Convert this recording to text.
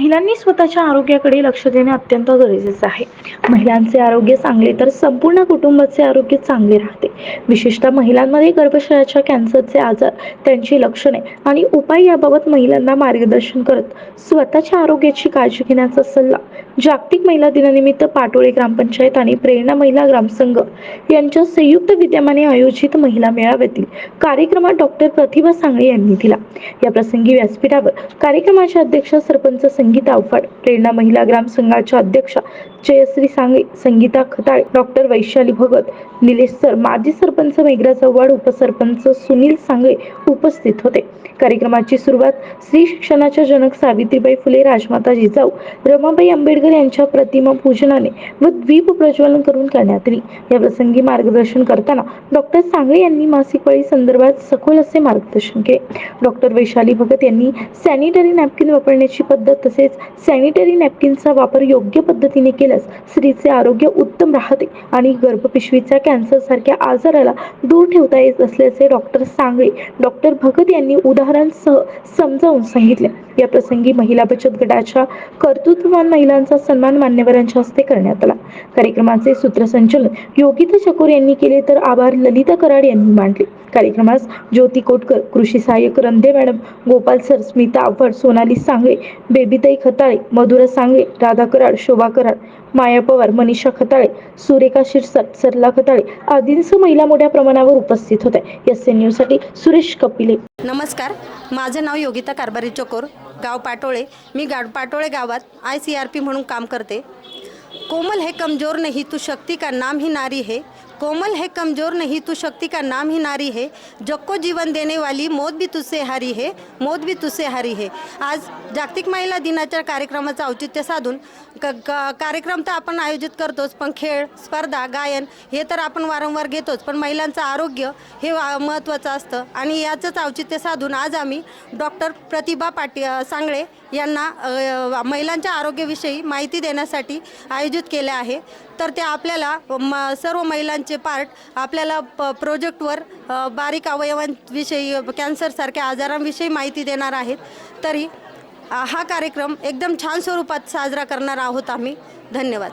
महिलांनी स्वतःच्या आरोग्याकडे लक्ष देणे अत्यंत गरजेचे आहे. महिलांचे आरोग्य चांगले तर संपूर्ण कुटुंबाचे आरोग्य चांगले राहते. विशेषतः महिलांमध्ये गर्भाशयाच्या कॅन्सरचे आजार त्यांची लक्षणे आणि उपाय याबाबत महिलांना मार्गदर्शन करत स्वतःच्या आरोग्याची काळजी घेण्याचा सल्ला जागतिक महिला दिनानिमित्त पाटोळे ग्रामपंचायत आणि प्रेरणा महिला ग्रामसंघ यांच्या संयुक्त विद्यमाने आयोजित महिला मेळाव्यातील कार्यक्रमात डॉक्टर प्रतिभा सांगळे यांनी दिला. या प्रसंगी व्यासपीठावर कार्यक्रमाच्या अध्यक्ष सरपंच संघ अवफाड प्रेरणा महिला ग्राम संघाच्या अध्यक्षा जयश्री सांगे संगीता खताळे डॉक्टर वैशाली भगत निलेश सर माजी सरपंच मेघरा चव्हाड उपसरपंच सुनील सांगळे उपस्थित होते. कार्यक्रमाची सुरुवात स्त्री शिक्षणाच्या जनक सावित्रीबाई फुले राजमाता जिजाऊ रमाबाई आंबेडकर यांच्या प्रतिमा पूजनाने व द्वीप प्रज्वलन करून करण्यात आली. या प्रसंगी मार्गदर्शन करताना डॉक्टर सांगळे यांनी मासिक पाळी संदर्भात सखोल असे मार्गदर्शन केले. डॉक्टर वैशाली भगत यांनी सॅनिटरी नॅपकिन वापरण्याची पद्धत तसेच सॅनिटरी नॅपकिनचा वापर योग्य पद्धतीने केला. केल्यास स्त्रीचे आरोग्य उत्तम राहते आणि गर्भपिशवीच्या कॅन्सर सारख्या आजाराला दूर ठेवता येत असल्याचे डॉक्टर सांगळे डॉक्टर भगत यांनी उदाहरणासह समजावून सांगितले. या प्रसंगी महिला बचत गटाच्या कर्तृत्ववान महिलांचा सन्मान मान्यवरांच्या हस्ते करण्यात आला. कार्यक्रमाचे सूत्रसंचालन योगिता चकोर यांनी केले तर आभार ललिता कराड यांनी मांडले कार्यक्रमास ज्योती कोटकर कृषी सहाय्यक रंधे मॅडम गोपाल सर स्मिता आव्हाड सोनाली सांगळे बेबीताई खताळे मधुरा सांगळे राधा कराड शोभा कराड माया पवार मनीषा खताळे सुरेखा शिरसाट सरला खताळे आदींसह महिला मोठ्या प्रमाणावर उपस्थित होत्या. एस एन न्यूजसाठी सुरेश कपिले. नमस्कार माझं नाव योगिता कारभारी चकोर गाव पाटोळे. मी गा पाटोळे गावात आय सी आर पी म्हणून काम करते. कोमल है कमजोर नहीं तू शक्ति का नाम ही नारी है? कोमल है कमजोर नहीं तू शक्ति का नाम ही नारी है? जग को जीवन देने वाली मौत भी तुझसे हारी है मौत भी तुझसे हारी है. आज जागतिक महिला दिनाच्या कार्यक्रमाचं औचित्य साधून क क- कार्यक्रम तर आपण आयोजित करतोच पण खेळ स्पर्धा गायन हे तर आपण वारंवार घेतोच पण महिलांचं आरोग्य हे वा महत्त्वाचं असतं. आणि याचंच औचित्य साधून आज आम्ही डॉक्टर प्रतिभा पाटी सांगळे यांना महिलांच्या आरोग्याविषयी माहिती देण्यासाठी आयोजित केले आहे. तर ते आपल्याला म सर्व महिलांचे पार्ट आपल्याला प प्रोजेक्टवर बारीक अवयवांविषयी कॅन्सरसारख्या आजारांविषयी माहिती देणार आहेत. तरी हा कार्यक्रम एकदम छान स्वरूपात साजरा करणार आहोत आम्ही. धन्यवाद.